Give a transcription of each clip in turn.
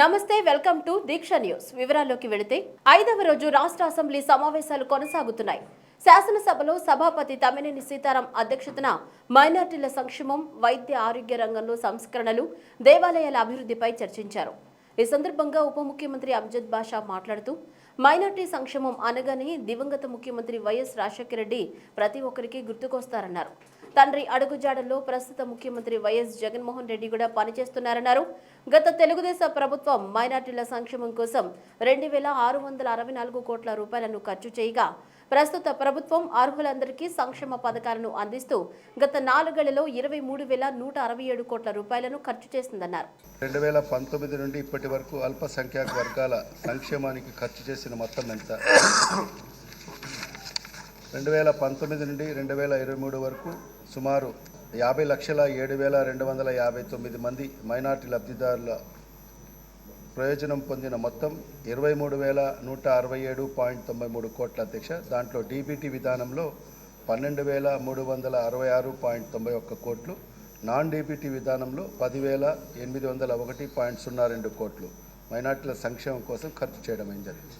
నమస్తే welcome to Deeksha news. వివరాల్లోకి వెళితే ఐదవ రోజు రాష్ట్ర అసెంబ్లీ సమావేశాలు కొనసాగుతున్నాయి. శాసనసభలో సభాపతి తమ్మినేని సీతారాం అధ్యక్షతన మైనార్టీల సంక్షేమం వైద్య ఆరోగ్య రంగంలో సంస్కరణలు దేవాలయాల అభివృద్ధిపై చర్చించారు. ఈ సందర్భంగా ఉప ముఖ్యమంత్రి అంజద్ బాషా మాట్లాడుతూ మైనార్టీ సంక్షేమం అనగానే దివంగత ముఖ్యమంత్రి వైఎస్ రాజశేఖర రెడ్డి ప్రతి ఒక్కరికి గుర్తుకొస్తారన్నారు. తండ్రి అడుగుజాడల్లో ప్రస్తుత ముఖ్యమంత్రి వైఎస్ జగన్మోహన్ రెడ్డి కూడా పనిచేస్తున్నారన్నారు. గత తెలుగుదేశం ప్రభుత్వం మైనార్టీల సంక్షేమం కోసం రెండు వేల ఆరు వందల అరవై నాలుగు కోట్ల రూపాయలను ఖర్చు చేయగా ప్రస్తుత ప్రభుత్వం అర్హులందరికీ సంక్షేమ పథకాలను అందిస్తూ గత నాలుగేళ్ళలో ఇరవై మూడు వేల నూట అరవై ఏడు కోట్ల రూపాయలను ఖర్చు చేసిందన్నారు. రెండు వేల పంతొమ్మిది నుండి ఇప్పటి వరకు అల్పసంఖ్యాక వర్గాల సంక్షేమానికి ఖర్చు చేసిన మొత్తం ఎంత? రెండు వేల పంతొమ్మిది నుండి రెండు వేల ఇరవై మూడు వరకు సుమారు యాభై లక్షల ఏడు వేల రెండు వందల యాభై తొమ్మిది మంది మైనార్టీ లబ్ధిదారుల ప్రయోజనం పొందిన మొత్తం ఇరవై మూడు వేల నూట అరవై ఏడు పాయింట్ తొంభై మూడు కోట్ల అధ్యక్ష. దాంట్లో డీబీటీ విధానంలో పన్నెండు వేల మూడు వందల అరవై ఆరు పాయింట్ తొంభై ఒక్క కోట్లు నాన్ డీబీటీ విధానంలో పదివేల ఎనిమిది వందల ఒకటి పాయింట్ సున్నా రెండు కోట్లు మైనార్టీల సంక్షేమం కోసం ఖర్చు చేయడం ఏం జరిగింది?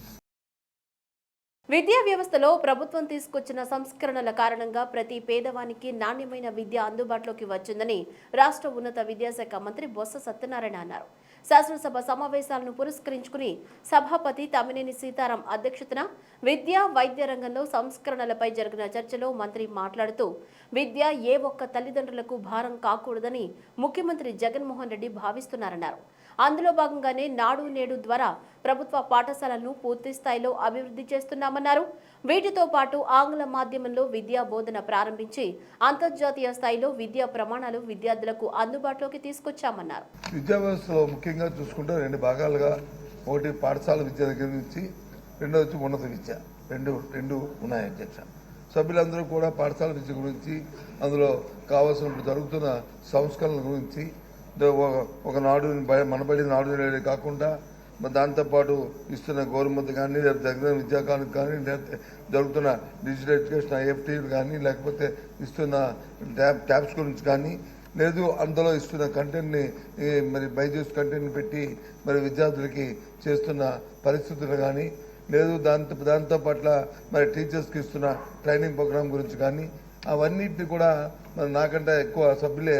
విద్యా వ్యవస్థలో ప్రభుత్వం తీసుకొచ్చిన సంస్కరణల కారణంగా ప్రతి పేదవానికి నాణ్యమైన విద్య అందుబాటులోకి వచ్చిందని రాష్ట్ర ఉన్నత విద్యాశాఖ మంత్రి బొత్స సత్యనారాయణ అన్నారు. శాసనసభ సమావేశాలను పురస్కరించుకుని సభాపతి తమ్మినేని సీతారాం అధ్యక్షతన విద్య వైద్య రంగంలో సంస్కరణలపై జరిగిన చర్చలో మంత్రి మాట్లాడుతూ విద్య ఏ ఒక్క తల్లిదండ్రులకు భారం కాకూడదని ముఖ్యమంత్రి జగన్మోహన్ రెడ్డి భావిస్తున్నారన్నారు. అందులో భాగంగానే నాడు నేడు ద్వారా ప్రభుత్వ పాఠశాలలను పూర్తి స్థాయిలో అభివృద్ధి చేస్తున్నామన్నారు. వీటితో పాటు ఆంగ్ల మాధ్యమంలో విద్యా బోధన ప్రారంభించి అంతర్జాతీయ స్థాయిలో విద్యా ప్రమాణాలు విద్యార్థులకు అందుబాటులోకి తీసుకొచ్చామన్నారు. విద్యా వ్యవస్థలో ముఖ్యంగా చూసుకుంటే రెండు భాగాలుగా ఒకటి పాఠశాల విద్య దగ్గర నుంచి రెండోది వచ్చి ఉన్నత విద్య. రెండు రెండు ఉన్నాయి అధ్యక్ష. సభ్యులందరూ కూడా పాఠశాల విద్య గురించి అందులో కావాల్సిన జరుగుతున్న సంస్కరణల గురించి ఒక- ఒక నాడు మనబడి నాడు నేడు కాకుండా మరి దాంతోపాటు ఇస్తున్న గవర్నమెంట్ కానీ లేకపోతే విద్యా విద్యాకానికి కానీ లేకపోతే జరుగుతున్న డిజిటల్ ఎడ్యుకేషన్ ఐఎఫ్టీలు కానీ లేకపోతే ఇస్తున్న ట్యాబ్ ట్యాబ్స్ గురించి కానీ లేదు అందులో ఇస్తున్న కంటెంట్ని మరి బైజూస్ కంటెంట్ని పెట్టి మరి విద్యార్థులకి చేస్తున్న పరిస్థితులు కానీ లేదు దాంతో దాంతో పట్ల మరి టీచర్స్కి ఇస్తున్న ట్రైనింగ్ ప్రోగ్రాం గురించి కానీ అవన్నిటిని కూడా మరి నాకంటే ఎక్కువ సభ్యులే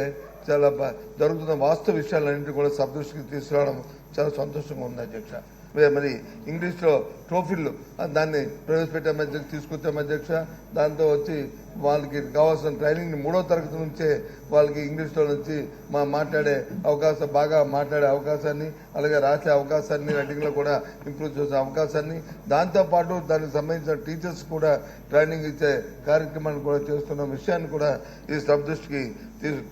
చాలా జరుగుతున్న వాస్తవ విషయాలన్నింటినీ కూడా సబ్దృష్టికి తీసుకురావడం చాలా సంతోషంగా ఉంది అధ్యక్ష. మరి- మరి ఇంగ్లీష్లో ట్రోఫీలు దాన్ని ప్రవేశపెట్టే మధ్య తీసుకొచ్చే అధ్యక్ష దాంతో వచ్చి వాళ్ళకి కావాల్సిన ట్రైనింగ్ మూడో తరగతి నుంచే వాళ్ళకి ఇంగ్లీష్లో నుంచి మా మాట్లాడే అవకాశం బాగా మాట్లాడే అవకాశాన్ని అలాగే రాసే అవకాశాన్ని రైటింగ్లో కూడా ఇంప్రూవ్ చేసే అవకాశాన్ని. దాంతోపాటు దానికి సంబంధించిన టీచర్స్ కూడా ట్రైనింగ్ ఇచ్చే కార్యక్రమాన్ని కూడా చేస్తున్న విషయాన్ని కూడా ఈ సబ్ దృష్టికి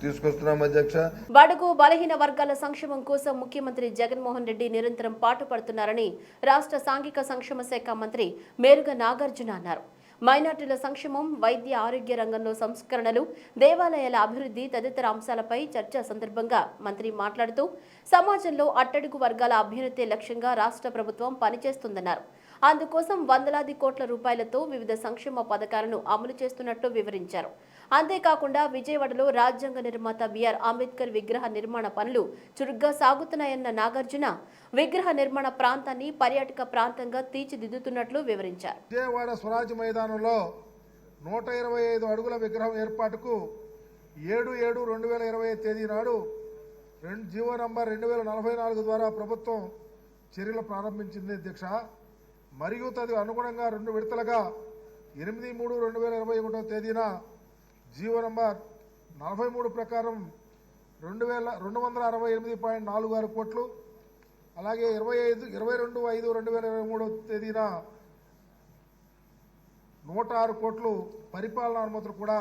తీసుకొస్తున్నాం అధ్యక్ష. బడుగు బలహీన వర్గాల సంక్షేమం కోసం ముఖ్యమంత్రి జగన్మోహన్ రెడ్డి నిరంతరం పాటుపడుతున్నారని రాష్ట్ర సాంఘిక సంక్షేమ శాఖ మంత్రి మేరుగ నాగార్జున అన్నారు. మైనార్టీల సంక్షేమం వైద్య ఆరోగ్య రంగంలో సంస్కరణలు దేవాలయాల అభివృద్ధి తదితర అంశాలపై చర్చ సందర్భంగా మంత్రి మాట్లాడుతూ సమాజంలో అట్టడుగు వర్గాల అభ్యున్నతి లక్ష్యంగా రాష్ట్ర ప్రభుత్వం పనిచేస్తుందన్నారు. అందుకోసం వందలాది కోట్ల రూపాయలతో వివిధ సంక్షేమ పథకాలను అమలు చేస్తున్నట్లు వివరించారు. అంతేకాకుండా విజయవాడలో రాజ్యాంగ నిర్మాత బిఆర్ అంబేద్కర్ విగ్రహ నిర్మాణ పనులు చురుగ్గా సాగుతున్నాయన్న నాగార్జున విగ్రహ నిర్మాణ ప్రాంతాన్ని పర్యాటక ప్రాంతంగా తీర్చిదిద్దుతున్నట్లు వివరించారు. విజయవాడ స్వరాజ్య మైదానంలో నూట ఇరవై ఐదు అడుగుల విగ్రహం ఏర్పాటుకు ఏడు ఏడు రెండు వేల ఇరవై ఐదు తేదీ నాడు రెండు జీవో నంబర్ రెండు వేల నలభై నాలుగు ద్వారా ప్రభుత్వం చర్యలు ప్రారంభించింది అధ్యక్ష. మరియు తది అనుగుణంగా రెండు విడతలుగా ఎనిమిది మూడు రెండు వేల ఇరవై ఒకటో తేదీన జీవో నంబర్ నలభై మూడు ప్రకారం రెండు వేల రెండు వందల అరవై ఎనిమిది పాయింట్ నాలుగు ఆరు కోట్లు అలాగే ఇరవై ఐదు ఇరవై రెండు ఐదు రెండు వేల ఇరవై మూడో తేదీన నూట ఆరు కోట్లు పరిపాలనా అనుమతులు కూడా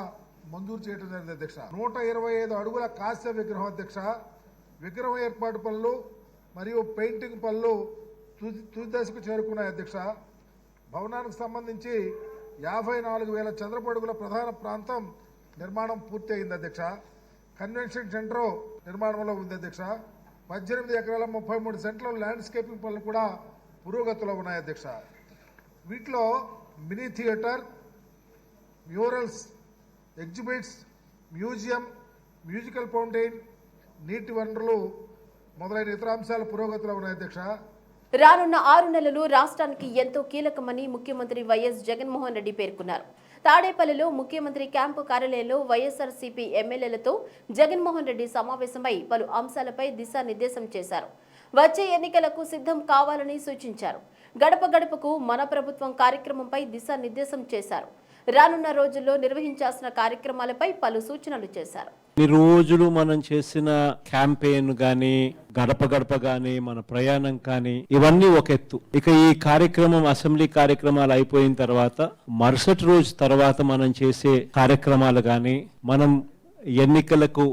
మంజూరు చేయడం జరిగింది అధ్యక్ష. నూట ఇరవై ఐదు అడుగుల కాస్య విగ్రహం అధ్యక్ష. విగ్రహం ఏర్పాటు పనులు మరియు పెయింటింగ్ పనులు తుది తుది దశకు చేరుకున్నాయి అధ్యక్ష. భవనానికి సంబంధించి యాభై నాలుగు వేల చదరపు అడుగుల ప్రధాన ప్రాంతం నిర్మాణం పూర్తి అయింది అధ్యక్ష. కన్వెన్షన్ సెంటర్ నిర్మాణంలో ఉంది అధ్యక్ష. పద్దెనిమిది ఎకరాల ముప్పై మూడు సెంట్ల ల్యాండ్స్కేపింగ్ పనులు కూడా పురోగతిలో ఉన్నాయి అధ్యక్ష. వీటిలో mini theatre murals exhibits museum musical fountain నీటి వనరులు మొదలైన ఇతర అంశాల పురోగతిలో ఉన్నాయి అధ్యక్ష. రానున్న ఆరు నెలలు రాష్ట్రానికి ఎంతో కీలకమని ముఖ్యమంత్రి వైఎస్ జగన్మోహన్ రెడ్డి పేర్కొన్నారు. తాడేపల్లిలో ముఖ్యమంత్రి క్యాంపు కార్యాలయంలో వైఎస్ఆర్సీపీ ఎమ్మెల్యేలతో జగన్మోహన్ రెడ్డి సమావేశమై పలు అంశాలపై దిశానిర్దేశం చేశారు. వచ్చే ఎన్నికలకు సిద్ధం కావాలని సూచించారు. గడప గడపకు మన ప్రభుత్వం కార్యక్రమంపై దిశానిర్దేశం చేశారు. రానున్న రోజుల్లో నిర్వహించాల్సిన కార్యక్రమాలపై పలు సూచనలు చేశారు. ఈ రోజులు మనం చేసిన క్యాంపెయిన్ గాని గడప గడప గాని మన ప్రయాణం కానీ ఇవన్నీ ఒక ఎత్తు. ఇక ఈ కార్యక్రమం అసెంబ్లీ కార్యక్రమాలు అయిపోయిన తర్వాత మరుసటి రోజు తర్వాత మనం చేసే కార్యక్రమాలు కానీ మనం ఎన్నికలకు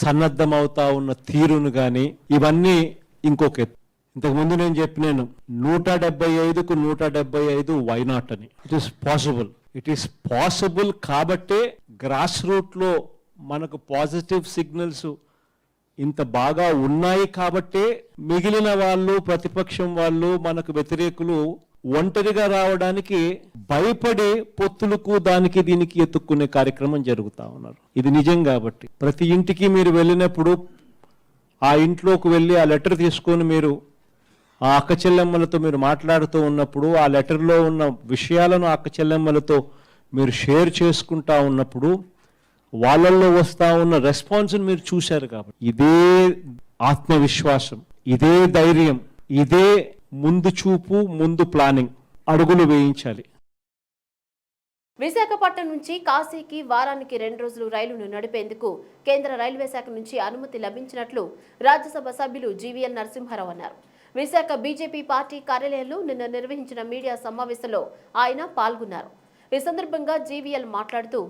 సన్నద్ధమవుతా ఉన్న తీరును కానీ ఇవన్నీ ఇంకొక ఎత్తు. ఇంతకు ముందు నేను చెప్పినాను నూట డెబ్బై ఐదుకు నూట డెబ్బై ఐదు వైనాట్ అని. It is possible it is possible కాబట్టే గ్రాస్ రూట్లో మనకు పాజిటివ్ సిగ్నల్స్ ఇంత బాగా ఉన్నాయి కాబట్టే మిగిలిన వాళ్ళు ప్రతిపక్షం వాళ్ళు మనకు వ్యతిరేకులు ఒంటరిగా రావడానికి భయపడి పొత్తులకు దానికి దీనికి ఎత్తుక్కునే కార్యక్రమం జరుగుతా ఉన్నారు. ఇది నిజం కాబట్టి. ప్రతి ఇంటికి మీరు వెళ్ళినప్పుడు ఆ ఇంట్లోకి వెళ్ళి ఆ లెటర్ తీసుకొని మీరు ఆ అక్క చెల్లెమ్మలతో మీరు మాట్లాడుతూ ఉన్నప్పుడు ఆ లెటర్లో ఉన్న విషయాలను అక్క చెల్లెమ్మలతో మీరు షేర్ చేసుకుంటా ఉన్నప్పుడు వాళ్ళల్లో వస్తూ ఉన్న రెస్పాన్స్ని మీరు చూశారు కాబట్టి. ఇదే ఆత్మవిశ్వాసం ఇదే ధైర్యం ఇదే ముందు చూపు ముందు ప్లానింగ్ అడుగులు వేయించాలి. విశాఖపట్నం నుంచి కాశీకి వారానికి రెండు రోజులు రైలును నడిపేందుకు కేంద్ర రైల్వే శాఖ నుంచి అనుమతి లభించినట్లు రాజ్యసభ సభ్యులు జీవీఎల్ నరసింహారావు అన్నారు. విశాఖ బీజేపీ పార్టీ కార్యాలయంలో నిన్న నిర్వహించిన మీడియా సమావేశంలో ఆయన పాల్గొన్నారు. ఈ సందర్భంగా జీవీఎల్ మాట్లాడుతూ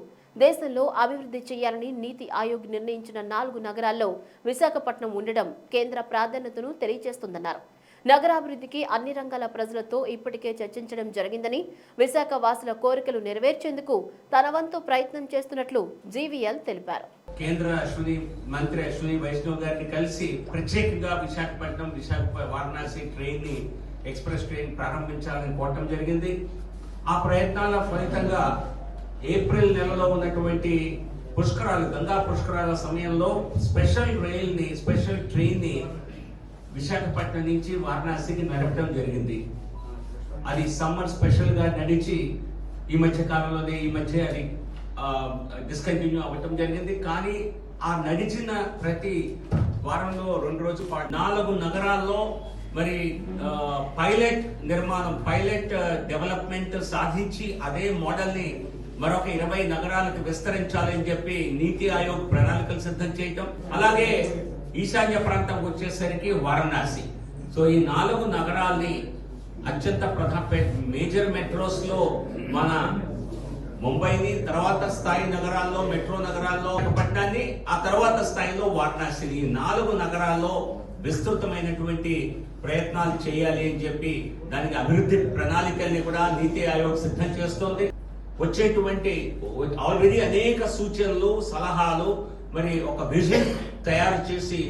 దేశంలో అభివృద్ధి చేయాలని నీతి ఆయోగ్ నిర్ణయించిన నాలుగు నగరాల్లో విశాఖపట్నం ఉండడం కేంద్ర ప్రాధాన్యతను తెలియజేస్తుందన్నారు. నగరాభివృద్ధికి అన్ని రంగాల ప్రజలతో ఇప్పటికే చర్చించడం జరిగిందని విశాఖ వాసుల కోరికలు నెరవేర్చేందుకు తన వంతు ప్రయత్నం చేస్తున్నట్లు జీవీఎల్ తెలిపారు. కేంద్ర అశ్విని మంత్రి అశ్విని వైష్ణవ్ గారిని కలిసి ప్రత్యేకంగా విశాఖపట్నం విశాఖ వారణాసి ట్రైన్ని ఎక్స్ప్రెస్ ట్రైన్ ప్రారంభించాలని కోరటం జరిగింది. ఆ ప్రయత్నాల ఫలితంగా ఏప్రిల్ నెలలో ఉన్నటువంటి పుష్కరాలు గంగా పుష్కరాల సమయంలో స్పెషల్ రైల్ని స్పెషల్ ట్రైన్ని విశాఖపట్నం నుంచి వారణాసికి నడపడం జరిగింది. అది సమ్మర్ స్పెషల్గా నడిచి ఈ మధ్య కాలంలోనే ఈ మధ్య అది డిస్కంటిన్యూ అవ్వటం జరిగింది. కానీ ఆ నడిచిన ప్రతి వారంలో రెండు రోజుల పాటు నాలుగు నగరాల్లో మరి పైలట్ నిర్మాణం పైలట్ డెవలప్మెంట్ సాధించి అదే మోడల్ని మరొక ఇరవై నగరాలకు విస్తరించాలని చెప్పి నీతి ఆయోగ్ ప్రణాళికలు సిద్ధం చేయటం. అలాగే ఈశాన్య ప్రాంతం వచ్చేసరికి వారణాసి. సో ఈ నాలుగు నగరాల్ని అత్యంత ప్రధాన మేజర్ మెట్రోస్లో మన ముంబైని తర్వాత స్థాయి నగరాల్లో మెట్రో నగరాల్లో పట్టణాన్ని ఆ తర్వాత స్థాయిలో వారణాసిని. ఈ నాలుగు నగరాల్లో విస్తృతమైనటువంటి ప్రయత్నాలు చేయాలి అని చెప్పి దానికి అభివృద్ధి ప్రణాళికల్ని కూడా నీతి ఆయోగ్ సిద్ధం చేస్తోంది. వచ్చేటువంటి ఆల్రెడీ అనేక సూచనలు సలహాలు మరి ఒక విజన్ తయారు చేసి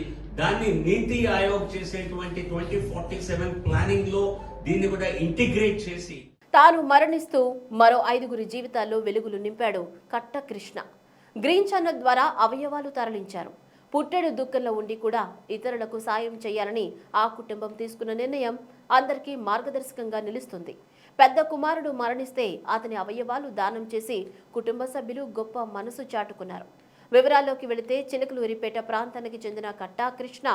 దాన్ని నీతి ఆయోగ్ చేసేటువంటి ట్వంటీ ఫార్టీ సెవెన్ ప్లానింగ్లో దీన్ని కూడా ఇంటిగ్రేట్ చేసి తాను మరణిస్తూ మరో ఐదుగురి జీవితాల్లో వెలుగులు నింపాడు కట్ట కృష్ణ గ్రీన్ ఛానల్ ద్వారా అవయవాలు తరలించారు. పుట్టెడు దుఃఖంలో ఉండి కూడా ఇతరులకు సాయం చేయాలని ఆ కుటుంబం తీసుకున్న నిర్ణయం అందరికీ మార్గదర్శకంగా నిలుస్తుంది. పెద్ద కుమారుడు మరణిస్తే అతని అవయవాలు దానం చేసి కుటుంబ సభ్యులు గొప్ప మనసు చాటుకున్నారు. వివరాల్లోకి వెళితే చినకలూరిపేట ప్రాంతానికి చెందిన కట్టా కృష్ణ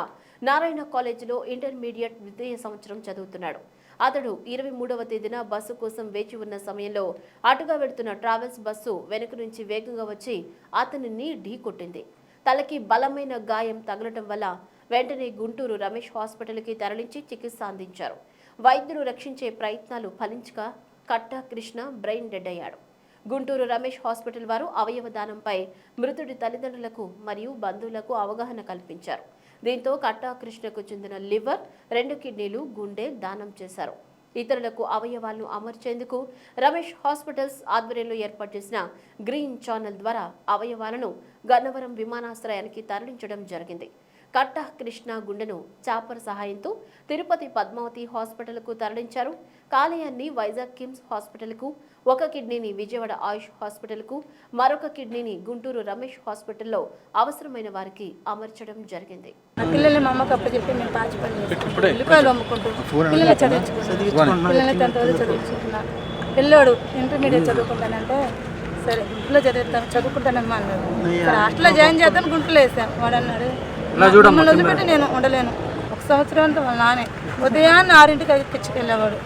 నారాయణ కాలేజీలో ఇంటర్మీడియట్ ద్వితీయ సంవత్సరం చదువుతున్నాడు. అతడు ఇరవై మూడవ తేదీన బస్సు కోసం వేచి ఉన్న సమయంలో అటుగా వెళుతున్న ట్రావెల్స్ బస్సు వెనుక నుంచి వేగంగా వచ్చి అతనిని ఢీకొట్టింది తలకి బలమైన గాయం తగలటం వల్ల వెంటనే గుంటూరు రమేష్ హాస్పిటల్కి తరలించి చికిత్స అందించారు. వైద్యులు రక్షించే ప్రయత్నాలు ఫలించక కట్ట కృష్ణ బ్రెయిన్ డెడ్ అయ్యాడు. గుంటూరు రమేష్ హాస్పిటల్ వారు అవయవ దానంపై మృతుడి తల్లిదండ్రులకు మరియు బంధువులకు అవగాహన కల్పించారు. దీంతో కట్టా కృష్ణకు చెందిన లివర్ రెండు కిడ్నీలు గుండె దానం చేశారు. ఇతరులకు అవయవాలను అమర్చేందుకు రమేష్ హాస్పిటల్స్ ఆధ్వర్యంలో ఏర్పాటు చేసిన గ్రీన్ ఛానల్ ద్వారా అవయవాలను గన్నవరం విమానాశ్రయానికి తరలించడం జరిగింది. కట్ట కృష్ణ గుండెను చాపర్ సహాయంతో తిరుపతి పద్మావతి హాస్పిటల్కు తరలించారు. కాలేయాన్ని వైజాగ్ కిమ్స్ హాస్పిటల్కు ఒక కిడ్నీని విజయవాడ ఆయుష్ హాస్పిటల్కు మరొక కిడ్నీని గుంటూరు రమేష్ హాస్పిటల్లో అవసరమైన వారికి అమర్చడం జరిగింది. చెప్పి మేము పాచి పని చేస్తాం ఉల్లిపాయలు అమ్ముకుంటూ పిల్లల్ని చదివించుకున్నాను పిల్లల్ని టెన్త్ వరకు చదివించుకున్నాను పిల్లోడు ఇంటర్మీడియట్ చదువుకుంటానంటే సరే గుంటలో చదివిస్తాను చదువుకుంటానమ్మా అన్నాడు. సరే హాస్టల్లో జాయిన్ చేద్దాం గుంటలో వేసాం. వాడు అన్నాడు మిమ్మల్ని వదిలిపెట్టి నేను ఉండలేను. ఒక సంవత్సరం అంతా వాళ్ళ నానే. ఉదయాన్నే ఆరింటికి ఎక్కించుకెళ్ళేవాడు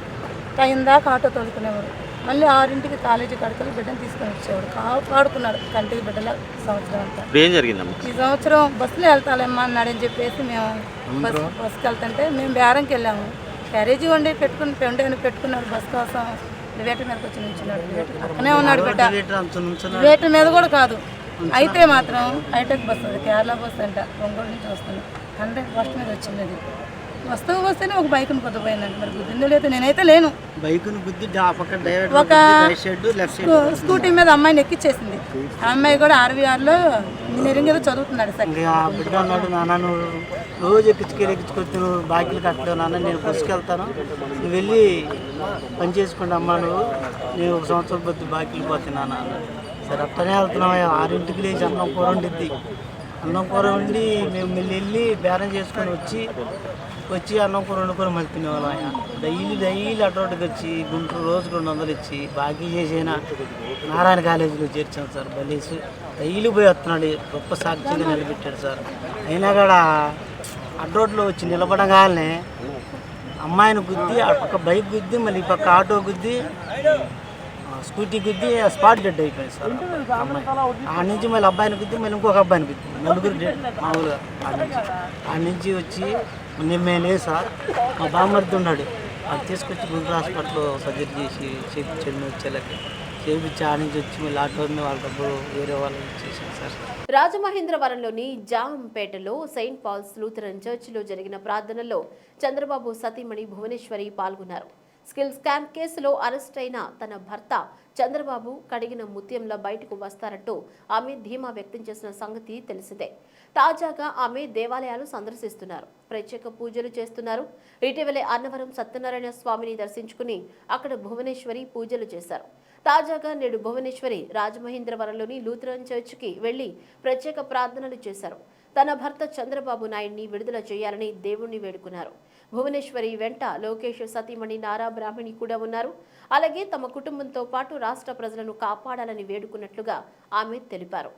టైం దాకా ఆటో తోలుకునేవాడు. మళ్ళీ ఆరింటికి కాలేజీ కడకలు బిడ్డను తీసుకొని వచ్చేవాడు. కాపాడుకున్నాడు కంటికి బిడ్డల సంవత్సరం అంతా. ఏం జరిగిందమ్మా? ఈ సంవత్సరం బస్సులో వెళ్తాలేమ్మా అన్నాడని చెప్పేసి మేము బస్ బస్సుకి వెళ్తుంటే మేము బేరంకి వెళ్ళాము. క్యారేజీ వండి పెట్టుకుని వండి పెట్టుకున్నాడు బస్ కోసం? వేట మీదకి వచ్చి నిల్చున్నాడు. వేట పక్కనే ఉన్నాడు బిడ్డ. వేట మీద కూడా కాదు. అయితే మాత్రం హైటెక్ బస్ అది కేరళ బస్ అంట ఒంగోలు నుంచి వస్తుంది. హండ్రెడ్ ఫస్ట్ మీద వచ్చింది అది. వస్తూ వస్తేనే ఒక బైక్ని కొద్దిపోయిందంట మరి గుద్దిందో లేదో నేనైతే లేను. బైకును గుద్ది డ్రైవర్ ఒక స్కూటీ మీద అమ్మాయిని ఎక్కిచ్చేసింది. ఆ అమ్మాయి కూడా ఆర్వీఆర్లో ఇంజనీరింగ్ ఏదో చదువుతున్నాడు సార్. ఆ బిడ్డ అన్నాడు నాన్న నువ్వు రోజు ఎక్కించుకెళ్ళి ఎక్కించుకొచ్చి నువ్వు బాకీలు కట్టలేవు నాన్న నేను బస్సుకి వెళ్తాను నువ్వు వెళ్ళి పని చేసుకోండి అమ్మా నువ్వు. నేను ఒక సంవత్సరం పొద్దు బాకీలు పోతున్నా నాన్న. సరే అట్టనే వెళ్తున్నాం ఆరింటికి లేచి అన్నం కూర వండిద్ది. అన్నం కూర వండి మేము మళ్ళీ వెళ్ళి బేరం చేసుకొని వచ్చి వచ్చి అన్నం కూర వండుకొని మళ్ళీ తినేవాళ్ళం ఆయన డైలీ డైలీ అటోటికి వచ్చి గుంటూరు రోజుకు రెండు వందలు ఇచ్చి బాకీ చేసిన నారాయణ కాలేజీలో చేర్చాను సార్. బలీసు డైలీ పోయి వస్తున్నాడు. గొప్ప సాక్షిగా నిలబెట్టాడు సార్. అయినా కూడా అడ్రోడ్లో వచ్చి నిలబడగానే అమ్మాయిని గుద్ది ఆ పక్క బైక్ గుద్ది మళ్ళీ ఈ పక్క ఆటో గుద్ది స్కూటీ గుద్ది స్పాట్ డెడ్ అయిపోయింది సార్. ఆ అమ్మాయి. ఆ నుంచి మళ్ళీ అబ్బాయిని గుద్ది మళ్ళీ ఇంకొక అబ్బాయిని గుద్ది. నలుగురు డెడ్ మామూలుగా ఆ నుంచి. ఆ నుంచి వచ్చి నేను మేము లేదు సార్. మా బామ్మర్ది ఉన్నాడు. అది తీసుకొచ్చి గుంటూరు హాస్పిటల్లో సర్జరీ చేసి చేయించండి వచ్చేలకి చేయించి ఆ నుంచి వచ్చి మళ్ళీ ఆటోని వాళ్ళ డబ్బులు వేరే వాళ్ళకి ఇచ్చేసాను సార్. రాజమహేంద్రవరంలోని జాంపేటలో సెయింట్ పాల్స్ లూథరన్ చర్చిలో జరిగిన ప్రార్థనలో చంద్రబాబు సతీమణి భువనేశ్వరి పాల్గొన్నారు. స్కిల్ స్కామ్ కేసులో అరెస్ట్ అయిన తన భర్త చంద్రబాబు కడిగిన ముత్యంలో బయటకు వస్తారంటూ ఆమె ధీమా వ్యక్తం చేసిన సంగతి తెలిసిందే. తాజాగా ఆమె దేవాలయాలు సందర్శిస్తున్నారు. ప్రత్యేక పూజలు చేస్తున్నారు. ఇటీవలే అన్నవరం సత్యనారాయణ స్వామిని దర్శించుకుని అక్కడ భువనేశ్వరి పూజలు చేశారు. తాజాగా నేడు భువనేశ్వరి రాజమహేంద్రవరంలోని లూథరన్ చర్చికి వెళ్ళి ప్రత్యేక ప్రార్థనలు చేశారు. తన భర్త చంద్రబాబు నాయుడిని విడుదల చేయాలని దేవుణ్ణి వేడుకున్నారు. భువనేశ్వరి వెంట లోకేష్ సతీమణి నారా బ్రాహ్మణి కూడా ఉన్నారు. అలాగే తమ కుటుంబంతో పాటు రాష్ట్ర ప్రజలను కాపాడాలని వేడుకున్నట్లుగా ఆమె తెలిపారు.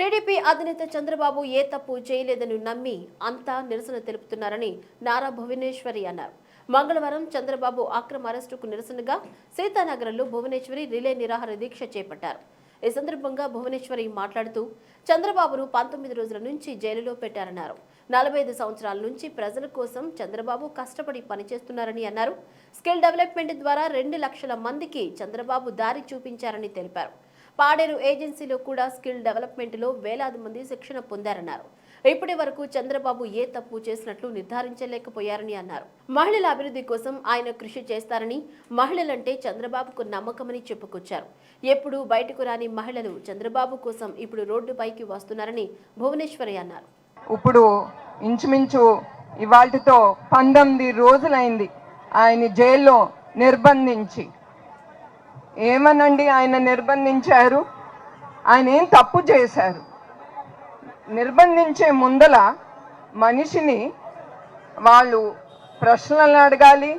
టీడీపీ అధినేత చంద్రబాబు ఏ తప్పు చేయలేదని నమ్మి అంతా నిరసన తెలుపుతున్నారని నారా భువనేశ్వరి అన్నారు. మంగళవారం చంద్రబాబు అక్రమ అరెస్టుకు నిరసనగా సీతానగరంలో భువనేశ్వరి రిలే నిరాహార దీక్ష చేపట్టారు. ఈ సందర్భంగా భువనేశ్వరి మాట్లాడుతూ చంద్రబాబును పంతొమ్మిది రోజుల నుంచి జైలులో పెట్టారన్నారు. నలభై ఐదు సంవత్సరాల నుంచి ప్రజల కోసం చంద్రబాబు కష్టపడి పనిచేస్తున్నారని అన్నారు. స్కిల్ డెవలప్మెంట్ ద్వారా రెండు లక్షల మందికి చంద్రబాబు దారి చూపించారని తెలిపారు. పాడేరు ఏజెన్సీలో కూడా స్కిల్ డెవలప్మెంట్లో వేలాది మంది శిక్షణ పొందారన్నారు. ఇప్పటి వరకు చంద్రబాబు ఏ తప్పు చేసినట్లు నిర్ధారించలేకపోయారని అన్నారు. మహిళల అభివృద్ధి కోసం ఆయన కృషి చేస్తారని మహిళలంటే చంద్రబాబుకు నమ్మకమని చెప్పుకొచ్చారు. ఎప్పుడు బయటకు రాని మహిళలు చంద్రబాబు కోసం ఇప్పుడు రోడ్డుపైకి వస్తున్నారని భువనేశ్వరి అన్నారు. ఇప్పుడు ఇంచుమించు ఇవాటితో పంతొమ్మిది రోజులైంది ఆయన జైల్లో నిర్బంధించి. ఏమనండి ఆయన నిర్బంధించారు? ఆయన ఏం తప్పు చేశారు? నిర్బంధించే ముందల మనిషిని వాళ్ళు ప్రశ్నలను అడగాలి.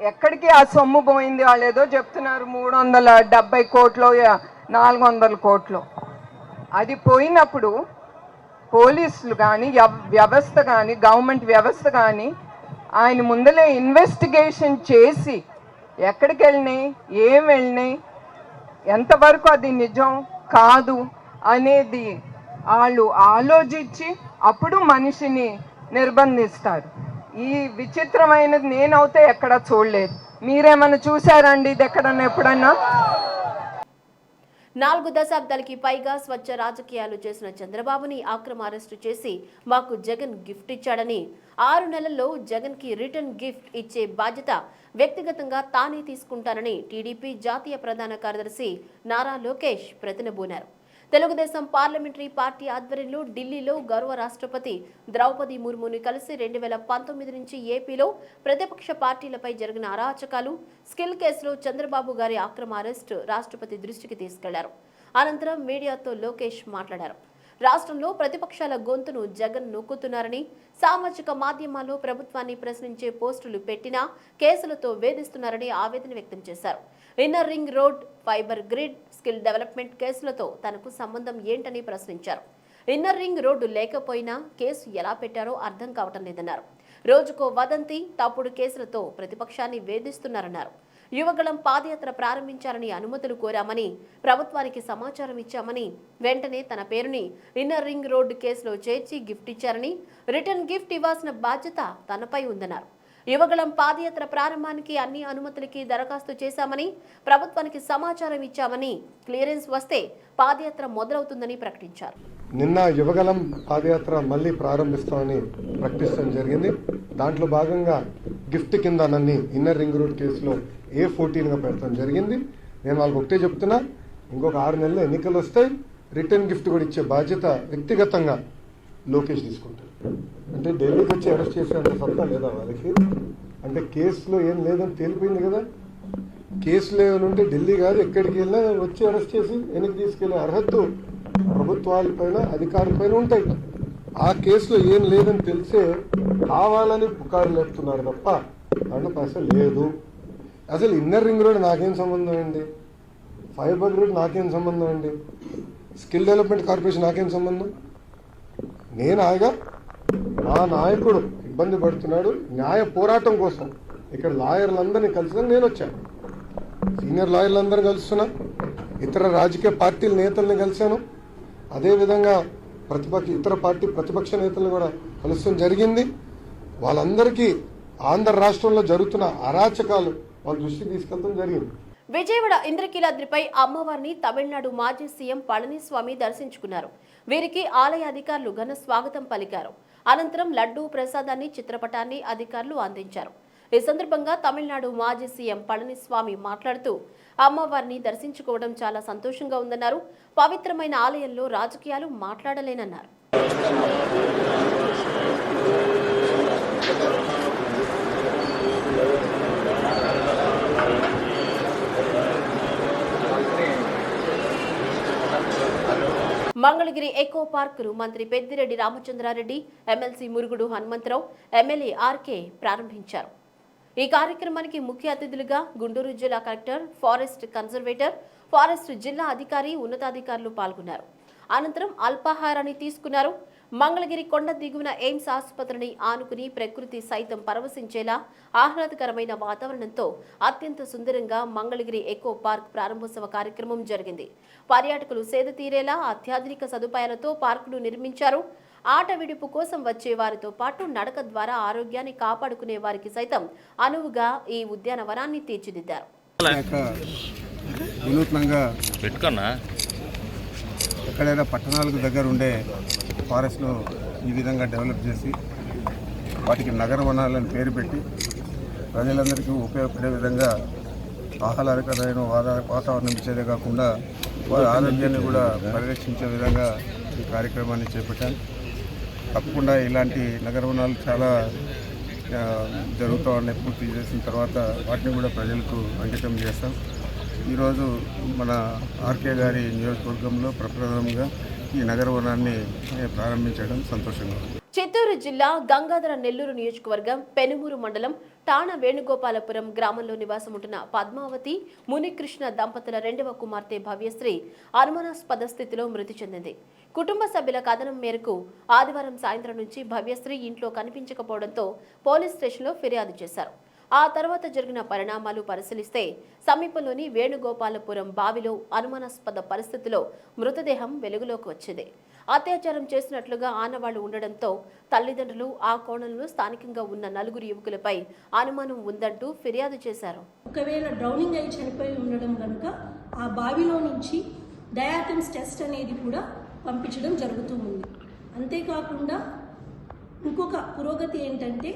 ఎక్కడికి ఆ సొమ్ము పోయింది వాళ్ళు ఏదో చెప్తున్నారు మూడు వందల డెబ్బై కోట్లు నాలుగు వందల కోట్లు. అది పోయినప్పుడు పోలీసులు కానీ వ్యవస్థ కానీ గవర్నమెంట్ వ్యవస్థ కానీ ఆయన ముందలే ఇన్వెస్టిగేషన్ చేసి ఎక్కడికి వెళ్ళినాయి ఏం వెళ్ళినాయి ఎంతవరకు అది నిజం కాదు అనేది వాళ్ళు ఆలోచించి అప్పుడు మనిషిని నిర్బంధిస్తారు. ఈ విచిత్రమైనది నేనైతే ఎక్కడ చూడలేదు. మీరేమన్నా చూసారండి ఇది ఎక్కడన్నా ఎప్పుడన్నా? నాలుగు దశాబ్దాలకి పైగా స్వచ్ఛ రాజకీయాలు చేసిన చంద్రబాబుని ఆక్రమ అరెస్టు చేసి మాకు జగన్ గిఫ్ట్ ఇచ్చాడని ఆరు నెలల్లో జగన్కి రిటర్న్ గిఫ్ట్ ఇచ్చే బాధ్యత వ్యక్తిగతంగా తానే తీసుకుంటానని టీడీపీ జాతీయ ప్రధాన కార్యదర్శి నారా లోకేష్ ప్రతినబూనారు. తెలుగుదేశం పార్లమెంటరీ పార్టీ ఆధ్వర్యంలో ఢిల్లీలో గౌరవ రాష్ట్రపతి ద్రౌపది ముర్ముని కలిసి రెండు వేల పంతొమ్మిది నుంచి ఏపీలో ప్రతిపక్ష పార్టీలపై జరిగిన అరాచకాలు స్కిల్ కేసులో చంద్రబాబు గారి అక్రమ అరెస్టు రాష్ట్రపతి దృష్టికి తీసుకెళ్ళారు. అనంతరం మీడియాతో లోకేష్ మాట్లాడారు. రాష్ట్రంలో ప్రతిపక్షాల గొంతును జగన్ నొక్కుతున్నారని సామాజిక మాధ్యమాల్లో ప్రభుత్వాన్ని ప్రశ్నించే పోస్టులు పెట్టినా కేసులతో వేధిస్తున్నారని ఆవేదన వ్యక్తం చేశారు. Inner ring road fibre grid skill development కేసులతో తనకు సంబంధం ఏంటని ప్రశ్నించారు. ఇన్నర్ రింగ్ రోడ్డు లేకపోయినా కేసు ఎలా పెట్టారో అర్థం కావటం లేదన్నారు. రోజుకో వదంతి తప్పుడు కేసులతో ప్రతిపక్షాన్ని వేధిస్తున్నారన్నారు. యువగళం పాదయాత్ర ప్రారంభించాలని అనుమతులు కోరామని ప్రభుత్వానికి సమాచారం ఇచ్చామని వెంటనే తన పేరుని ఇన్నర్ రింగ్ రోడ్డు కేసులో చేర్చి గిఫ్ట్ ఇచ్చారని రిటర్న్ గిఫ్ట్ ఇవ్వాల్సిన బాధ్యత తనపై ఉందన్నారు. యువగళం పాదయాత్ర ప్రారంభానికి అన్ని అనుమతులకి దరఖాస్తు చేశామని ప్రభుత్వానికి సమాచారం ఇచ్చామని క్లియరెన్స్ వస్తే పాదయాత్ర మొదలవుతుందని ప్రకటించారు. నిన్న యువగలం పాదయాత్ర మళ్ళీ ప్రారంభిస్తామని ప్రకటించడం జరిగింది. దాంట్లో భాగంగా గిఫ్ట్ కింద నన్ను ఇన్నర్ రింగ్ రోడ్ కేసులో ఏ ఫోర్టీన్గా పెట్టడం జరిగింది. నేను వాళ్ళకి ఒకటే చెప్తున్నా ఇంకొక ఆరు నెలలు ఎన్నికలు వస్తాయి. రిటర్న్ గిఫ్ట్ కూడా ఇచ్చే బాధ్యత వ్యక్తిగతంగా లోకేష్ తీసుకుంటారు అంటే ఢిల్లీకి వచ్చి అరెస్ట్ చేసేంత సత్తా లేదా వాళ్ళకి? అంటే కేసులో ఏం లేదని తేలిపోయింది కదా. కేసులు ఏమైనా ఉంటే ఢిల్లీ కాదు ఎక్కడికి వెళ్ళినా వచ్చి అరెస్ట్ చేసి వెనక్కి తీసుకెళ్ళే అర్హత ప్రభుత్వాలపైన అధికారులపైన ఉంటాయి. ఆ కేసులో ఏం లేదని తెలిసే కావాలని పుకారు లేపుతున్నారు తప్ప దాంట్లో అసలు లేదు. అసలు ఇన్నర్ రింగ్ రోడ్ నాకేం సంబంధం అండి? ఫైబర్ రోడ్ నాకేం సంబంధం అండి? స్కిల్ డెవలప్మెంట్ కార్పొరేషన్ నాకేం సంబంధం? నేను ఆయగా మా నాయకుడు ఇబ్బంది పడుతున్నాడు న్యాయ పోరాటం కోసం. ఇక్కడ లాయర్లందరినీ కలిసి నేను వచ్చాను సీనియర్ లాయర్లందరినీ కలుస్తున్నా. ఇతర రాజకీయ పార్టీల నేతల్ని కలిశాను. అదేవిధంగా ప్రతిపక్ష ఇతర పార్టీ ప్రతిపక్ష నేతలను కూడా కలుస్తాం జరిగింది. వాళ్ళందరికీ ఆంధ్ర రాష్ట్రంలో జరుగుతున్న అరాచకాలు వాళ్ళ దృష్టికి తీసుకెళ్తాం జరిగింది. విజయవాడ ఇంద్రకీలాద్రిపై అమ్మవారిని తమిళనాడు మాజీ సీఎం పళనిస్వామి దర్శించుకున్నారు. వీరికి ఆలయ అధికారులు ఘన స్వాగతం పలికారు. అనంతరం లడ్డూ ప్రసాదాన్ని చిత్రపటాన్ని అధికారులు అందించారు. ఈ సందర్భంగా తమిళనాడు మాజీ సీఎం పళనిస్వామి మాట్లాడుతూ అమ్మవారిని దర్శించుకోవడం చాలా సంతోషంగా ఉందన్నారు. పవిత్రమైన ఆలయంలో రాజకీయాలు మాట్లాడలేనన్నారు. మంగళగిరి ఎకో పార్కును మంత్రి Peddireddy Ramachandra Reddy MLC Murugudu Hanumantha Rao MLA RK ప్రారంభించారు. ఈ కార్యక్రమానికి ముఖ్య అతిథులుగా గుంటూరు జిల్లా కలెక్టర్ ఫారెస్ట్ కన్జర్వేటర్ ఫారెస్ట్ జిల్లా అధికారి ఉన్నతాధికారులు పాల్గొన్నారు. అనంతరం అల్పాహారాన్ని తీసుకున్నారు. మంగళగిరి కొండ దిగువన ఎయిమ్స్ ఆసుపత్రిని ఆనుకుని ప్రకృతి సైతం పరవశించేలా ఆహ్లాదకరమైన వాతావరణంతో అత్యంత సుందరంగా మంగళగిరి ఎకో పార్క్ ప్రారంభోత్సవ కార్యక్రమం జరిగింది. పర్యాటకులు సేద తీరేలా అత్యాధునిక సదుపాయాలతో పార్కును నిర్మించారు. ఆట విడుపు కోసం వచ్చే వారితో పాటు నడక ద్వారా ఆరోగ్యాన్ని కాపాడుకునే వారికి సైతం అనువుగా ఈ ఉద్యానవనాన్ని తీర్చిదిద్దారు. వినూత్నంగా పెట్టుకున్నా. ఎక్కడైనా పట్టణాలకు దగ్గర ఉండే ఫారెస్ట్ను ఈ విధంగా డెవలప్ చేసి వాటికి నగర వనాలని పేరు పెట్టి ప్రజలందరికీ ఉపయోగపడే విధంగా ఆహ్లాదకరమైన వాతావరణం ఇచ్చేదే కాకుండా వారి ఆరోగ్యాన్ని కూడా పరిరక్షించే విధంగా ఈ కార్యక్రమాన్ని చేపట్టాను తప్పకుండా ఇలాంటి నగర వనాలు చాలా జరుగుతూ ఉన్నాయి పూర్తి చేసిన తర్వాత వాటిని కూడా ప్రజలకు అంకితం చేస్తాం. ఈరోజు మన ఆర్కే గారి నియోజకవర్గంలో ప్రప్రథమంగా ఈ నగరవనాన్ని ప్రారంభించడం సంతోషంగా ఉంది. చిత్తూరు జిల్లా గంగాధర నెల్లూరు నియోజకవర్గం పెనుమూరు మండలం టాణ వేణుగోపాలపురం గ్రామంలో నివాసం ఉంటున్న పద్మావతి మునికృష్ణ దంపతుల రెండవ కుమార్తె భవ్యశ్రీ అనుమానాస్పద స్థితిలో మృతి చెందింది. కుటుంబ సభ్యుల కథనం మేరకు ఆదివారం సాయంత్రం నుంచి భవ్యశ్రీ ఇంట్లో కనిపించకపోవడంతో పోలీస్ స్టేషన్లో ఫిర్యాదు చేశారు. ఆ తర్వాత జరిగిన పరిణామాలు పరిశీలిస్తే సమీపంలోని వేణుగోపాలపురం బావిలో అనుమానాస్పద పరిస్థితిలో మృతదేహం వెలుగులోకి వచ్చింది. అత్యాచారం చేసినట్లుగా ఆనవాళ్ళు ఉండడంతో తల్లిదండ్రులు ఆ కోణంలో స్థానికంగా ఉన్న నలుగురు యువకులపై అనుమానం ఉందంటూ ఫిర్యాదు చేశారు. ఒకవేళ డ్రౌనింగ్ అయి చనిపోయి ఉండడం కనుక ఆ బావిలో నుంచి డయాటమ్స్ టెస్ట్ అనేది కూడా పంపించడం జరుగుతూ ఉంది. అంతేకాకుండా ఇంకొక పురోగతి ఏంటంటే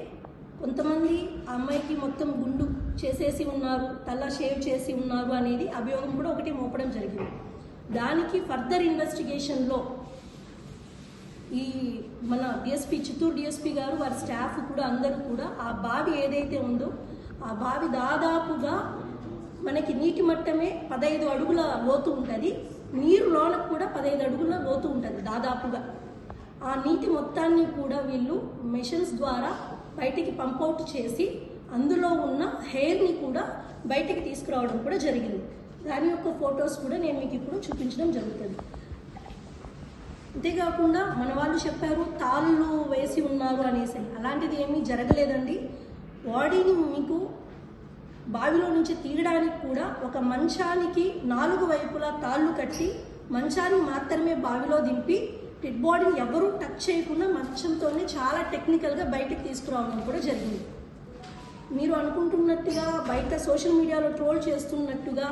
కొంతమంది ఆ అమ్మాయికి మొత్తం గుండు చేసేసి ఉన్నారు తల షేవ్ చేసి ఉన్నారు అనేది అభియోగం కూడా ఒకటి మోపడం జరిగింది. దానికి ఫర్దర్ ఇన్వెస్టిగేషన్లో ఈ మన డిఎస్పి చిత్తూరు డిఎస్పి గారు వారి స్టాఫ్ కూడా అందరూ కూడా ఆ బావి ఏదైతే ఉందో ఆ బావి దాదాపుగా మనకి నీటి మట్టమే పదహైదు అడుగుల లోతు ఉంటుంది. నీరు లోనకు కూడా పదహైదు అడుగుల లోతు ఉంటుంది దాదాపుగా. ఆ నీటి మొత్తాన్ని కూడా వీళ్ళు మెషిన్స్ ద్వారా బయటికి పంపౌట్ చేసి అందులో ఉన్న హెయిర్ని కూడా బయటికి తీసుకురావడం కూడా జరిగింది. దాని యొక్క ఫొటోస్ కూడా నేను మీకు ఇప్పుడు చూపించడం జరుగుతుంది. అంతేకాకుండా మన వాళ్ళు చెప్పారు తాళ్ళు వేసి ఉన్నారు అనేసి. అలాంటిది ఏమీ జరగలేదండి. బాడీని మీకు బావిలో నుంచి తీయడానికి కూడా ఒక మంచానికి నాలుగు వైపులా తాళ్ళు కట్టి మంచాన్ని మాత్రమే బావిలో దింపి డెడ్ బాడీని ఎవరూ టచ్ చేయకుండా మంచంతోనే చాలా టెక్నికల్గా బయటకు తీసుకురావడం కూడా జరిగింది. మీరు అనుకుంటున్నట్టుగా బయట సోషల్ మీడియాలో ట్రోల్ చేస్తున్నట్టుగా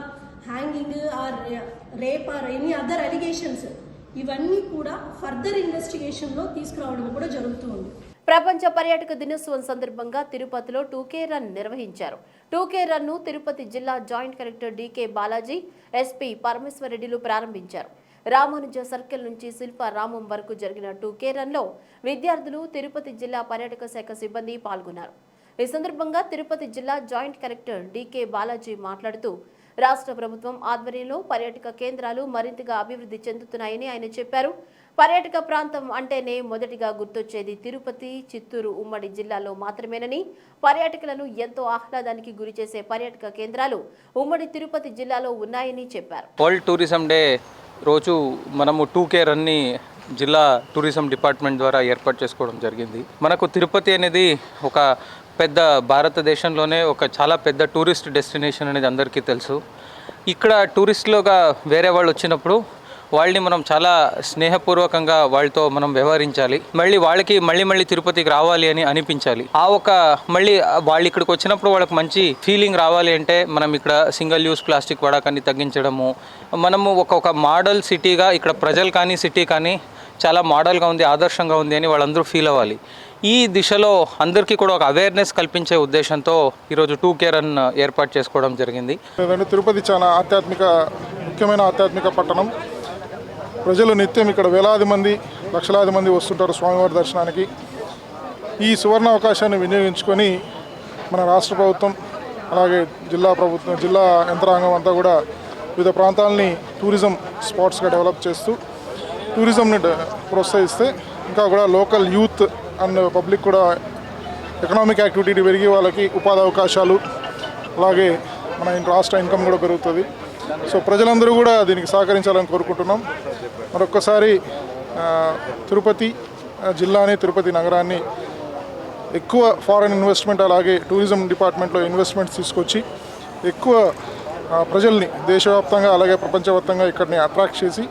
hanging or rape or any other allegations ఇవన్నీ కూడా ఫర్దర్ ఇన్వెస్టిగేషన్లో తీసుకురావడం కూడా జరుగుతుంది ప్రపంచ పర్యాటక దినోత్సవం సందర్భంగా తిరుపతిలో టూకే రన్ నిర్వహించారు. టూకే రన్ను తిరుపతి జిల్లా joint collector DK Balaji SP పరమేశ్వరరెడ్డిలు ప్రారంభించారు. రామానుజ సర్కిల్ నుంచి శిల్పారామం వరకు జరిగిన టూకే రన్ విద్యార్థులు తిరుపతి జిల్లా పర్యాటక శాఖ సిబ్బంది పాల్గొన్నారు. ఈ సందర్భంగా తిరుపతి జిల్లా జాయింట్ కలెక్టర్ డీకే బాలాజీ మాట్లాడుతూ రాష్ట్ర ప్రభుత్వం ఆధ్వర్యంలో పర్యాటక కేంద్రాలు మరింతగా అభివృద్ధి చెందుతున్నాయని ఆయన చెప్పారు. పర్యాటక ప్రాంతం అంటేనే మొదటిగా గుర్తొచ్చేది తిరుపతి చిత్తూరు ఉమ్మడి జిల్లాలో మాత్రమేనని పర్యాటకులను ఎంతో ఆహ్లాదానికి గురిచేసే పర్యాటక కేంద్రాలు ఉమ్మడి తిరుపతి జిల్లాలో ఉన్నాయని చెప్పారు. వరల్డ్ టూరిజం డే రోజు మనము టూ కే రన్ని జిల్లా టూరిజం డిపార్ట్మెంట్ ద్వారా ఏర్పాటు చేసుకోవడం జరిగింది. మనకు తిరుపతి అనేది ఒక పెద్ద భారతదేశంలోనే ఒక చాలా పెద్ద టూరిస్ట్ డెస్టినేషన్ అనేది అందరికీ తెలుసు. ఇక్కడ టూరిస్టులుగా వేరే వాళ్ళు వచ్చినప్పుడు వాళ్ళని మనం చాలా స్నేహపూర్వకంగా వాళ్ళతో మనం వ్యవహరించాలి. మళ్ళీ వాళ్ళకి మళ్ళీ మళ్ళీ తిరుపతికి రావాలి అని అనిపించాలి. ఆ ఒక మళ్ళీ వాళ్ళు ఇక్కడికి వచ్చినప్పుడు వాళ్ళకి మంచి ఫీలింగ్ రావాలి అంటే మనం ఇక్కడ సింగిల్ యూస్ ప్లాస్టిక్ వాడకాన్ని తగ్గించడము మనము ఒక ఒక మోడల్ సిటీగా ఇక్కడ ప్రజలు కానీ సిటీ కానీ చాలా మోడల్గా ఉంది ఆదర్శంగా ఉంది అని వాళ్ళందరూ ఫీల్ అవ్వాలి. ఈ దిశలో అందరికీ కూడా ఒక అవేర్నెస్ కల్పించే ఉద్దేశంతో ఈరోజు టూ కే రన్ ఏర్పాటు చేసుకోవడం జరిగింది. తిరుపతి చాలా ఆధ్యాత్మిక ముఖ్యమైన ఆధ్యాత్మిక పట్టణం. ప్రజలు నిత్యం ఇక్కడ వేలాది మంది లక్షలాది మంది వస్తుంటారు స్వామివారి దర్శనానికి. ఈ సువర్ణ అవకాశాన్ని వినియోగించుకొని మన రాష్ట్ర ప్రభుత్వం అలాగే జిల్లా ప్రభుత్వం జిల్లా యంత్రాంగం అంతా కూడా వివిధ ప్రాంతాలని టూరిజం స్పాట్స్గా డెవలప్ చేస్తూ టూరిజంని ప్రోత్సహిస్తే ఇంకా కూడా లోకల్ యూత్ అండ్ పబ్లిక్ కూడా ఎకనామిక్ యాక్టివిటీ పెరిగి వాళ్ళకి ఉపాధి అవకాశాలు అలాగే మన రాష్ట్ర ఇన్కమ్ కూడా పెరుగుతుంది. సో ప్రజలందరూ కూడా దీనికి సహకరించాలని కోరుకుంటున్నాం. మరొక్కసారి తిరుపతి జిల్లాని తిరుపతి నగరాన్ని ఎక్కువ ఫారెన్ ఇన్వెస్ట్మెంట్ అలాగే టూరిజం డిపార్ట్మెంట్లో ఇన్వెస్ట్మెంట్స్ తీసుకొచ్చి ఎక్కువ ప్రజల్ని దేశవ్యాప్తంగా అలాగే ప్రపంచవ్యాప్తంగా ఇక్కడిని అట్రాక్ట్ చేసి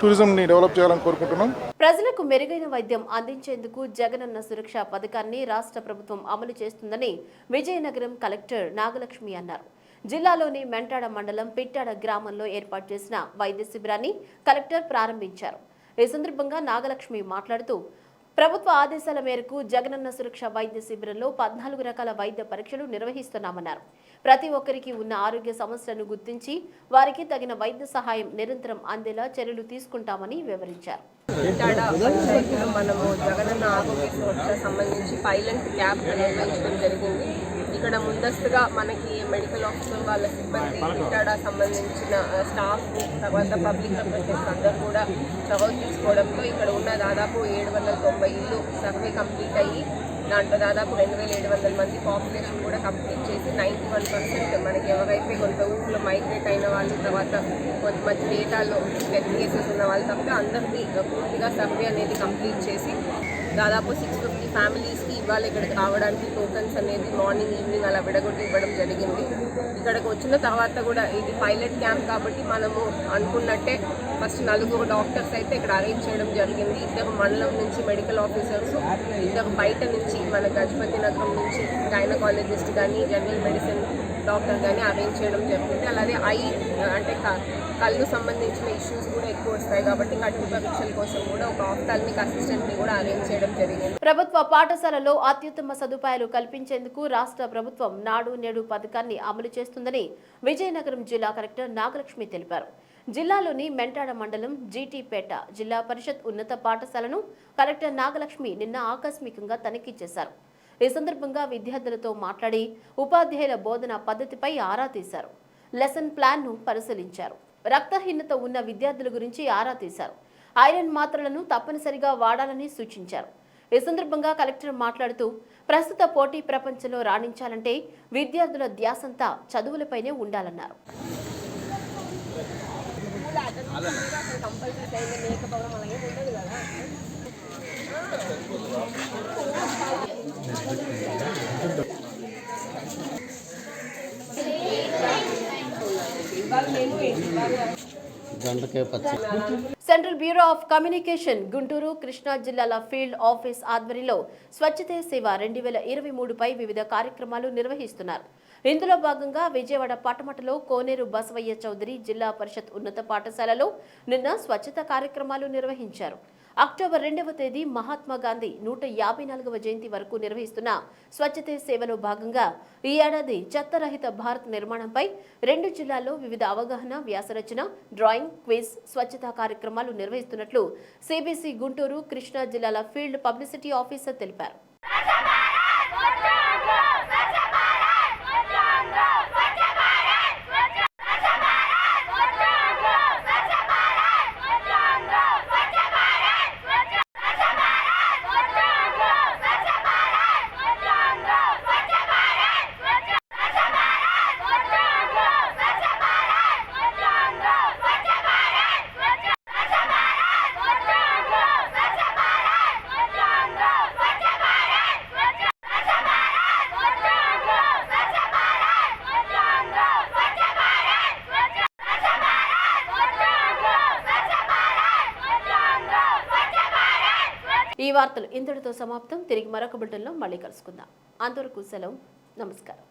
టూరిజంని డెవలప్ చేయాలని కోరుకుంటున్నాం. ప్రజలకు మెరుగైన వైద్యం అందించేందుకు జగనన్న సురక్ష పథకాన్ని రాష్ట్ర ప్రభుత్వం అమలు చేస్తుందని విజయనగరం కలెక్టర్ నాగలక్ష్మి అన్నారు. జిల్లాలోని మెంటాడ మండలం పిట్టాడ గ్రామంలో ఏర్పాటు చేసిన వైద్య శిబిరాన్ని కలెక్టర్ ప్రారంభించారు. ఈ సందర్భంగా నాగలక్ష్మి మాట్లాడుతూ ప్రభుత్వ ఆదేశాల మేరకు జగనన్న సురక్ష వైద్య శిబిరంలో పద్నాలుగు రకాల వైద్య పరీక్షలు నిర్వహిస్తున్నామన్నారు. ప్రతి ఒక్కరికి ఉన్న ఆరోగ్య సమస్యలను గుర్తించి వారికి తగిన వైద్య సహాయం నిరంతరం అందేలా చర్యలు తీసుకుంటామని వివరించారు. మనము జగనన్న ఆరోగ్య సంబంధించి పైలట్ క్యాంప్ నిర్వహించడం జరిగింది. ఇక్కడ ముందస్తుగా మనకి మెడికల్ ఆఫీసర్ వాళ్ళ సిబ్బంది పిట్టాడ సంబంధించిన స్టాఫ్ తర్వాత పబ్లిక్ రిప్రజెంటేటివ్స్ అందరూ కూడా చొరవ తీసుకోవడంతో ఇక్కడ ఉన్న దాదాపు ఏడు వందల తొంభై ఇల్లు సర్వే కంప్లీట్ అయ్యి దాంట్లో దాదాపు రెండు వేల ఏడు వందల మంది పాపులేషన్ కూడా కంప్లీట్ చేసి నైంటీ వన్ పర్సెంట్ మనకి ఎవరైతే కొంత ఊళ్ళో మైగ్రేట్ అయిన వాళ్ళు తర్వాత కొంతమంది డేటాలో డెత్ కేసెస్ ఉన్న వాళ్ళు తప్ప అందరినీ పూర్తిగా సర్వే అనేది కంప్లీట్ చేసి దాదాపు సిక్స్ ఫిఫ్టీ ఫ్యామిలీస్కి ఇవాళ ఇక్కడికి రావడానికి టోకన్స్ అనేది మార్నింగ్ ఈవినింగ్ అలా విడగొట్టి ఇవ్వడం జరిగింది. ఇక్కడికి వచ్చిన తర్వాత కూడా ఇది పైలట్ క్యాంప్ కాబట్టి మనము అనుకున్నట్టే ఫస్ట్ నలుగురు డాక్టర్స్ అయితే ఇక్కడ అరేంజ్ చేయడం జరిగింది. ఇద్దరు మండలం నుంచి మెడికల్ ఆఫీసర్స్ ఇద్దరు బయట నుంచి మన గజపతి నగరం నుంచి గైనకాలజిస్ట్ కానీ జనరల్ మెడిసిన్ డాక్టర్ కానీ అరేంజ్ చేయడం జరుగుతుంది. అలాగే ఐ అంటే కళ్ళు సంబంధించిన ఇష్యూస్ కూడా ఎక్కువ వస్తాయి కాబట్టి కట్టు పరీక్షల కోసం కూడా ఒక ఆఫ్థాల్మిక్ అసిస్టెంట్ని కూడా అరేంజ్ చేయడం జరిగింది. ప్రభుత్వ పాఠశాలలో అత్యుత్తమ సదుపాయాలు కల్పించేందుకు రాష్ట్ర ప్రభుత్వం నాడు నేడు పథకాన్ని అమలు చేస్తుందని విజయనగరం జిల్లా కలెక్టర్ నాగలక్ష్మి తెలిపారు. జిల్లాలోని మెంటాడ మండలం జీటీపేట జిల్లా పరిషత్ ఉన్నత పాఠశాలను కలెక్టర్ నాగలక్ష్మి నిన్న ఆకస్మికంగా తనిఖీ చేశారు. ఈ సందర్భంగా విద్యార్థులతో మాట్లాడి ఉపాధ్యాయుల బోధన పద్ధతిపై ఆరా తీశారు. లెసన్ ప్లాన్ను పరిశీలించారు. రక్తహీనత ఉన్న విద్యార్థుల గురించి ఆరా తీశారు. ఐరన్ మాత్రలను తప్పనిసరిగా వాడాలని సూచించారు. ఈ సందర్భంగా కలెక్టర్ మాట్లాడుతూ ప్రస్తుత పోటీ ప్రపంచంలో రాణించాలంటే విద్యార్థుల ధ్యాసంతా చదువులపైనే ఉండాలన్నారు. Compulsory central bureau of communication Guntur Krishna జిల్లాల ఫీల్డ్ ఆఫీస్ ఆధ్వర్యంలో స్వచ్ఛతే సేవ రెండు వేల ఇరవై మూడుపై వివిధ కార్యక్రమాలు నిర్వహిస్తున్నారు. ఇందులో భాగంగా విజయవాడ పట్టమటలో కోనేరు బసవయ్య చౌదరి జిల్లా పరిషత్ ఉన్నత పాఠశాలలో నిన్న స్వచ్ఛత కార్యక్రమాలు నిర్వహించారు. అక్టోబర్ రెండవ తేదీ మహాత్మా గాంధీ నూట యాభై నాలుగవ జయంతి వరకు నిర్వహిస్తున్న స్వచ్ఛతే సేవలో భాగంగా ఈ ఏడాది చెత్తరహిత భారత్ నిర్మాణంపై రెండు జిల్లాల్లో వివిధ అవగాహన వ్యాసరచన డ్రాయింగ్ క్విజ్ స్వచ్ఛతా కార్యక్రమాలు నిర్వహిస్తున్నట్లు సిబిసి గుంటూరు కృష్ణా జిల్లాల ఫీల్డ్ పబ్లిసిటీ ఆఫీసర్ తెలిపారు. వార్తలు ఇంతటితో సమాప్తం. తిరిగి మరొక బిడ్డల్లో మళ్ళీ కలుసుకుందాం. అంతవరకు సెలవు. నమస్కారం.